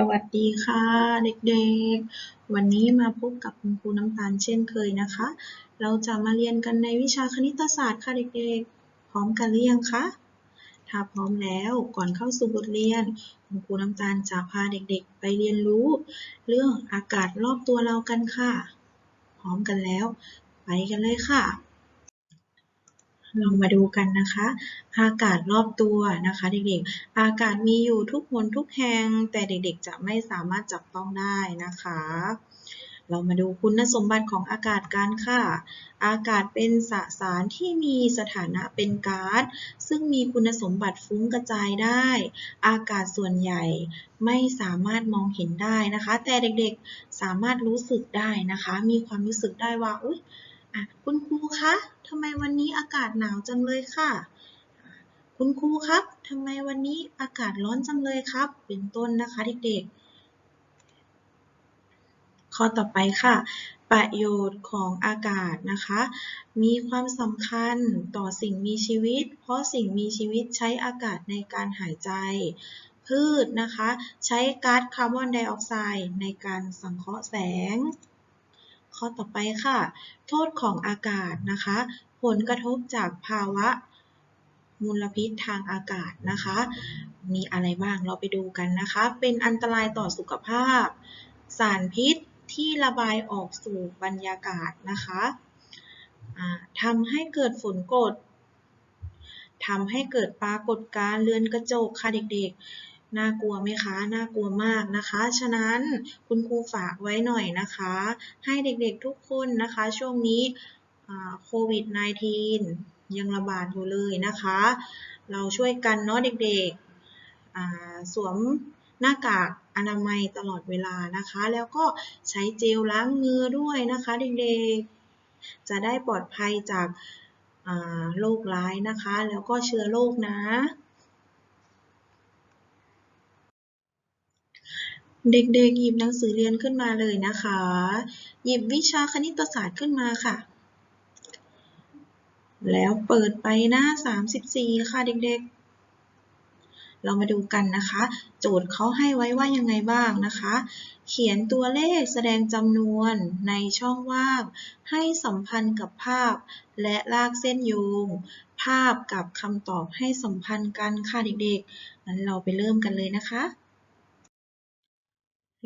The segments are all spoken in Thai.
สวัสดีค่ะเด็กๆ วันนี้มาพบกับคุณครูน้ำตาลเช่นเคยนะคะ เราจะมาเรียนกันในวิชาคณิตศาสตร์ค่ะเด็กๆ พร้อมกันหรือยังคะ ถ้าพร้อมแล้วก่อนเข้าสู่บทเรียน คุณครูน้ำตาลจะพาเด็กๆ ไปเรียนรู้ เรื่องอากาศรอบตัวเรากันค่ะ พร้อมกันแล้ว ไปกันเลยค่ะ เรามาดูกันนะคะ อากาศรอบตัวนะคะ เด็กๆ อากาศมีอยู่ทุกหนทุกแห่งแต่เด็กๆ จะไม่สามารถจับต้องได้นะคะ เรามาดูคุณสมบัติของอากาศกันค่ะ อากาศเป็นสสารที่มีสถานะเป็นก๊าซซึ่งมีคุณสมบัติฟุ้งกระจายได้ อากาศส่วนใหญ่ไม่สามารถมองเห็นได้นะคะ แต่เด็กๆ สามารถรู้สึกได้นะคะ มีความรู้สึกได้ว่าอุ๊ย อะคุณครูคะทำไมวันนี้อากาศหนาวจังเลยค่ะ คุณครูครับทำไมวันนี้อากาศร้อนจังเลยครับ เป็นต้นนะคะเด็กๆ ข้อต่อไปค่ะ ประโยชน์ของอากาศนะคะ มีความสำคัญต่อสิ่งมีชีวิต เพราะสิ่งมีชีวิตใช้อากาศในการหายใจพืชนะคะ ใช้ก๊าซคาร์บอนไดออกไซด์ในการสังเคราะห์แสง ข้อต่อไปค่ะ โทษของอากาศนะคะ ผลกระทบจากภาวะมลพิษทางอากาศนะคะ มีอะไรบ้างเราไปดูกันนะคะ เป็นอันตรายต่อสุขภาพ สารพิษที่ระบายออกสู่บรรยากาศนะคะทำให้เกิดฝนกรดทำให้เกิดปรากฏการเรือนกระจกค่ะเด็กๆ น่ากลัวไหมคะ น่ากลัวมากนะคะ ฉะนั้นคุณครูฝากไว้หน่อยนะคะ ให้เด็กๆทุกคนนะคะ ช่วงนี้โควิด -19 ยังระบาดอยู่เลยนะคะ เราช่วยกันเนาะเด็กๆ สวมหน้ากากอนามัยตลอดเวลานะคะ แล้วก็ใช้เจลล้างมือด้วยนะคะเด็กๆ จะได้ปลอดภัยจากโรคร้ายนะคะ แล้วก็เชื้อโรคนะ เด็กๆ หยิบหนังสือเรียนขึ้นมาเลยนะคะ หยิบวิชาคณิตศาสตร์ขึ้นมาค่ะ แล้วเปิดไปหน้า 34 ค่ะเด็กๆ เรามาดูกันนะคะ โจทย์เขาให้ไว้ว่ายังไงบ้างนะคะ เขียนตัวเลขแสดงจำนวนในช่องว่าง ให้สัมพันธ์กับภาพ และลากเส้นโยง ภาพกับคำตอบให้สัมพันธ์กันค่ะเด็กๆงั้นเราไปเริ่มกันเลยนะคะ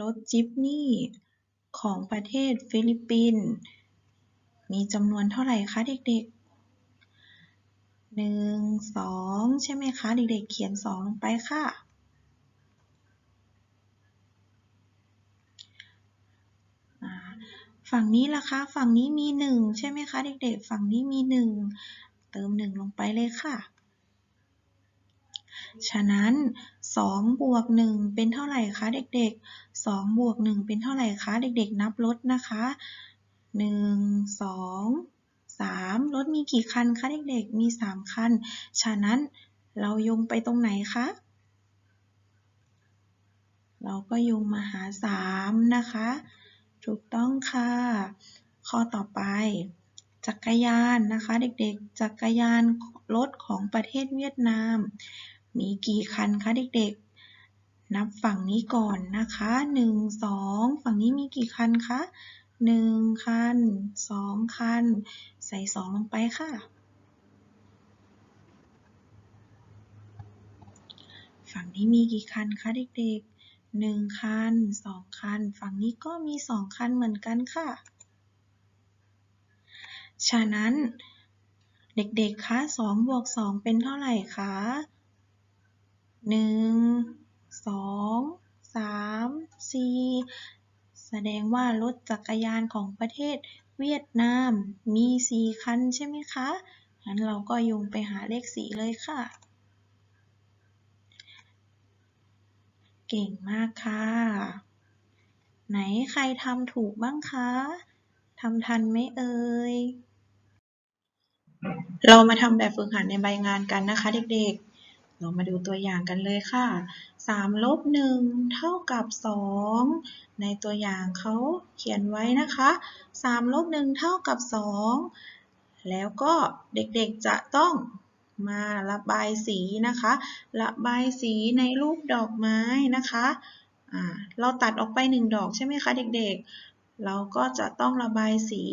รถจิปนี่ของประเทศฟิลิปปินส์มีจำนวนเท่าไหร่คะเด็กๆหนึ่งสองใช่ไหมคะ เด็กๆ เขียนสองลงไปค่ะ ฝั่งนี้ล่ะคะ ฝั่งนี้มีหนึ่งใช่ไหมคะ เด็กๆ ฝั่งนี้มีหนึ่งเติมหนึ่งลงไปเลยค่ะ ฉะนั้น2บวก1เป็นเท่าไหร่คะเด็กๆ2บวก1เป็นเท่าไหร่คะเด็กๆ นับลดนะคะ 1 2 3 รถมีกี่คันคะเด็กๆ มี 3 คัน ฉะนั้นเราโยงไปตรงไหนคะ เราก็โยงมาหา 3 นะคะ ถูกต้องค่ะ ข้อต่อไป จักรยานนะคะ เด็กๆ จักรยานรถของประเทศเวียดนาม มีกี่คันคะเด็กๆ นับฝั่งนี้ก่อนนะคะ 1 2 ฝั่งนี้มีกี่คันคะหนึ่งคันสองคัน ใส่สองลงไปค่ะ ฝั่งนี้มีกี่คันคะเด็กๆหนึ่งคันสองคัน ฝั่งนี้ก็มีสองคันเหมือนกันค่ะ ฉะนั้น เด็กๆ คะสองบวกสองเป็นเท่าไหร่คะ หนึ่งสองสามสี่แสดงว่ารถจักรยานของประเทศเวียดนามมี4คันใช่ไหมคะ งั้นเราก็โยงไปหาเลข4เลยค่ะ เก่งมากค่ะ ไหนใครทำถูกบ้างคะ ทำทันไหมเอ่ย เรามาทำแบบฝึกหัดในใบงานกันนะคะเด็กๆ เรามาดูตัวอย่างกันเลยค่ะ3ลบ1เท่ากับ 2 ในตัวอย่างเขาเขียนไว้นะคะ3ลบ1เท่ากับ 2 แล้วก็เด็กๆจะต้องมาระบายสีนะคะ ระบายสีในรูปดอกไม้นะคะเราตัดออกไปหนึ่งดอกใช่ไหมคะเด็กๆ เราก็จะต้องระบายสี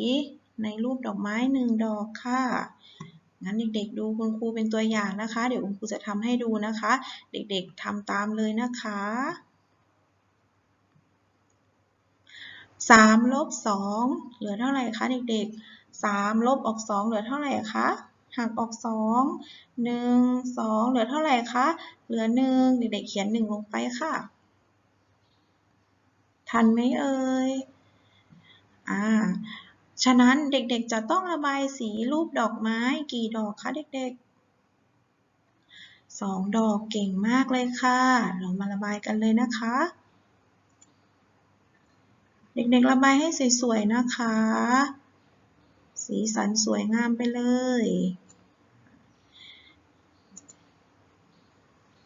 ในรูปดอกไม้หนึ่งดอกค่ะ งั้นเด็กๆ ดูคุณครูเป็นตัวอย่างนะคะ เดี๋ยวคุณครูจะทำให้ดูนะคะ เด็กๆทำตามเลยนะคะสามลบสองเหลือเท่าไหร่คะเด็กๆสามลบออกสองเหลือเท่าไหร่คะหักออกสองหนึ่งสองเหลือเท่าไหร่คะเหลือหนึ่งเด็กๆเขียนหนึ่งลงไปค่ะ ทันไหมเอ่ยอ่า ฉะนั้นเด็กๆจะต้องระบายสีรูปดอกไม้กี่ดอกคะเด็กๆสองดอกเก่งมากเลยค่ะ เรามาระบายกันเลยนะคะ เด็กๆระบายให้สวยๆนะคะ สีสันสวยงามไปเลย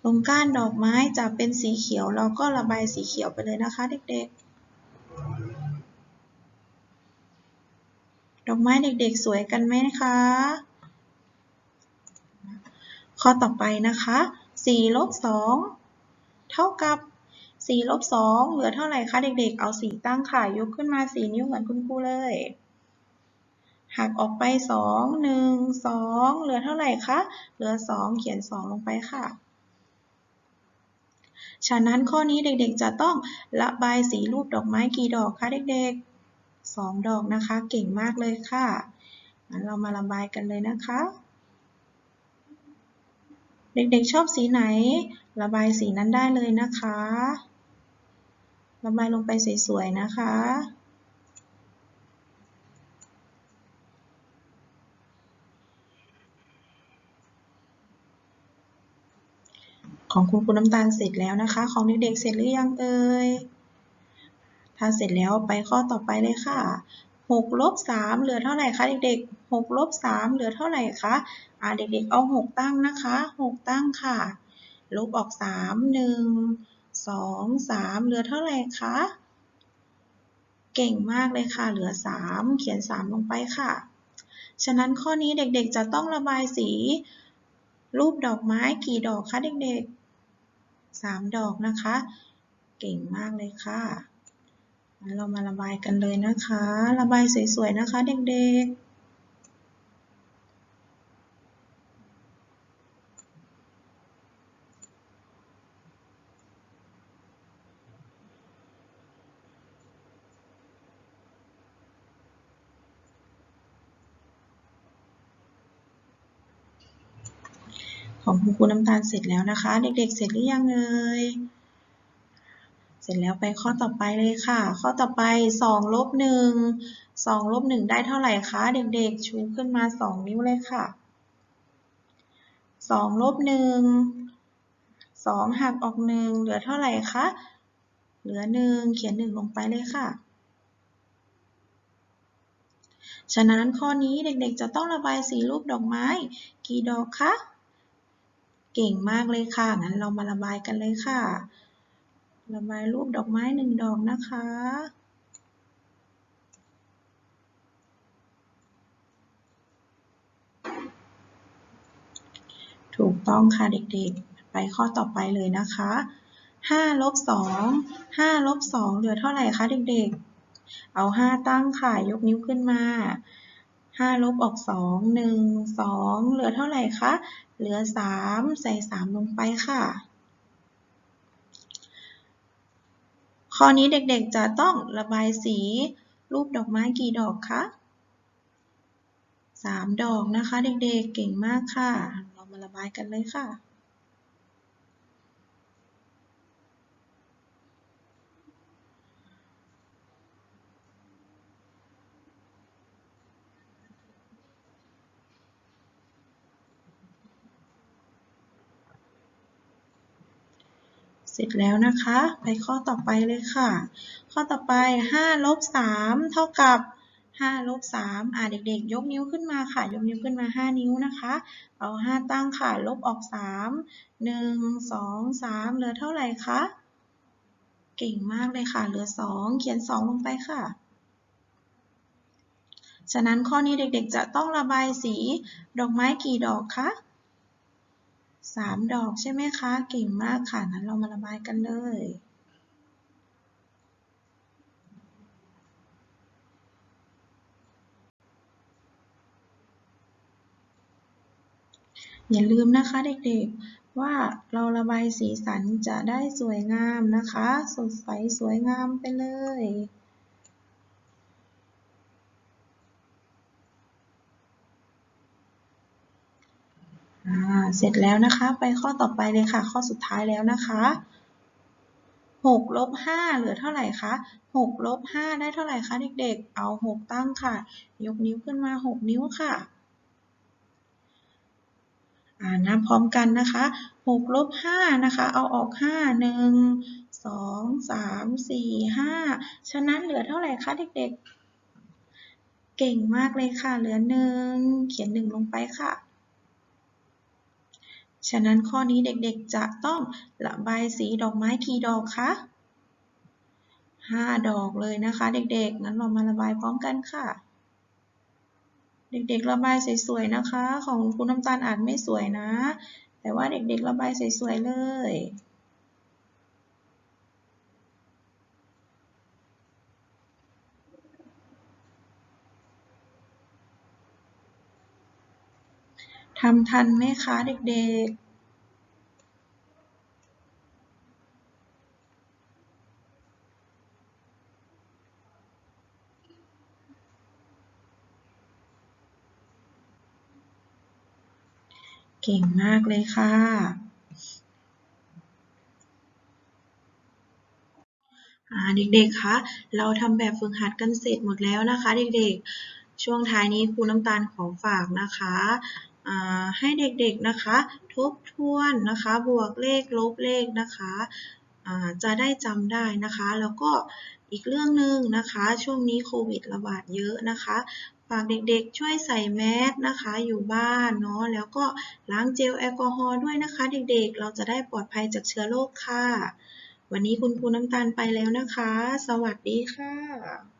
ตรงก้านดอกไม้จะเป็นสีเขียวเราก็ระบายสีเขียวไปเลยนะคะ เด็กๆ ดอก ไม้เด็กๆสวยกันไหมคะ ข้อต่อไปนะคะ4ลบ2เท่ากับ4ลบ2เหลือเท่าไหร่คะเด็กๆ เอา 4 ตั้งค่ะ ยกขึ้นมา 4 นิ้วเหมือนคุณครูเลย หักออกไป 2 1 2 เหลือเท่าไหร่คะ เหลือ 2 เขียน 2 ลงไปค่ะ ฉะนั้นข้อนี้เด็กๆจะต้องระบายสีรูปดอกไม้กี่ดอกคะเด็กๆ 2 ดอกนะคะ เก่งมากเลยค่ะงั้นเรามาระบายกันเลยนะคะ เด็กๆชอบสีไหน ระบายสีนั้นได้เลยนะคะ ระบายลงไปสวยๆนะคะของคุณครูน้ำตาลเสร็จแล้วนะคะ ของเด็กๆเสร็จหรือยังเอ่ย ถ้าเสร็จแล้วไปข้อต่อไปเลยค่ะ6ลบ3เหลือเท่าไหร่คะเด็กๆ6ลบ3เหลือเท่าไหร่คะอ่าเด็กๆเอา 6 ตั้งนะคะ 6 ตั้งค่ะ ลบออก 3 1 2 3 เหลือเท่าไหร่คะ เก่งมากเลยค่ะ เหลือ 3 เขียน 3 ลงไปค่ะ ฉะนั้นข้อนี้เด็กๆจะต้องระบายสี รูปดอกไม้กี่ดอกคะเด็กๆ 3 ดอกนะคะ เก่งมากเลยค่ะ เรามาระบายกันเลยนะคะ ระบายสวยๆนะคะเด็กๆของคุณครูน้ำตาลเสร็จแล้วนะคะ เด็กๆ เสร็จหรือยังเอ่ย เสร็จแล้วไปข้อต่อไปเลยค่ะ ข้อต่อไป2ลบ1 2ลบ1ได้เท่าไหร่คะเด็กๆ ชูขึ้นมา 2 นิ้วเลยค่ะ2ลบ1 2หักออก 1 เหลือเท่าไหร่คะ เหลือ 1 เขียน 1 ลงไปเลยค่ะ ฉะนั้นข้อนี้เด็กๆ จะต้องระบายสีรูปดอกไม้ กี่ดอกคะ เก่งมากเลยค่ะ งั้นเรามาระบายกันเลยค่ะ ระบายรูปดอกไม้หนึ่งดอกนะคะถูกต้องค่ะเด็กๆ ไปข้อต่อไปเลยนะคะ5ลบ2 5ลบ2เหลือเท่าไหร่คะเด็กๆ เอา 5 ตั้งค่ะยกนิ้วขึ้นมา5ลบออก 2 1 2 เหลือเท่าไหร่คะ เหลือ 3 ใส่ 3 ลงไปค่ะ ข้อนี้เด็กๆจะต้องระบายสีรูปดอกไม้กี่ดอกคะสามดอกนะคะเด็กๆ เก่งมากค่ะ เรามาระบายกันเลยค่ะ เสร็จแล้วนะคะ ไปข้อต่อไปเลยค่ะ ข้อต่อไป5ลบ3เท่ากับ5ลบ3อ่าเด็กๆ ยกนิ้วขึ้นมาค่ะ ยกนิ้วขึ้นมา 5 นิ้วนะคะ เอา 5 ตั้งค่ะ ลบออก 3 1 2 3 เหลือเท่าไหร่คะ เก่งมากเลยค่ะ เหลือ 2 เขียน 2 ลงไปค่ะ ฉะนั้นข้อนี้เด็กๆ จะต้องระบายสีดอกไม้กี่ดอกคะ สามดอกใช่ไหมคะ เก่งมากค่ะ นั้นเรามาระบายกันเลย อย่าลืมนะคะเด็กๆ ว่าเราระบายสีสันจะได้สวยงามนะคะ สดใสสวยงามไปเลย เสร็จแล้วนะคะ ไปข้อต่อไปเลยค่ะ ข้อสุดท้ายแล้วนะคะ6ลบ5เหลือเท่าไหร่คะ6ลบ5ได้เท่าไหร่คะเด็กๆ เอา 6 ตั้งค่ะ ยกนิ้วขึ้นมา 6 นิ้วค่ะอ่านับพร้อมกันนะคะ6ลบ5นะคะ เอาออก 5 1 2 3 4 5 ฉะนั้นเหลือเท่าไหร่คะเด็กๆ เก่งมากเลยค่ะ เหลือ 1 เขียน 1 ลงไปค่ะ ฉะนั้นข้อนี้เด็กๆจะต้องระบายสีดอกไม้กี่ดอกคะ5 ดอกเลยนะคะ เด็กๆ งั้นเรามาระบายพร้อมกันค่ะ เด็กๆ ระบายสวยๆนะคะ ของคุณน้ำตาลอาจไม่สวยนะ แต่ว่าเด็กๆ ระบายสวยๆเลย ทำทันไหมคะเด็กๆเก่งมากเลยค่ะ เด็กๆ คะ เราทำแบบฝึกหัดกันเสร็จหมดแล้วนะคะ เด็กๆ ช่วงท้ายนี้ครูน้ำตาลขอฝากนะคะ ให้เด็กๆนะคะ ทบทวนนะคะ บวกเลขลบเลขนะคะจะได้จำได้นะคะ แล้วก็อีกเรื่องหนึ่งนะคะ ช่วงนี้โควิดระบาดเยอะนะคะฝากเด็กๆ ช่วยใส่แมสนะคะ อยู่บ้านเนาะแล้วก็ล้างเจลแอลกอฮอล์ด้วยนะคะ เด็กๆ เราจะได้ปลอดภัยจากเชื้อโรคค่ะ วันนี้คุณครูน้ำตาลไปแล้วนะคะ สวัสดีค่ะ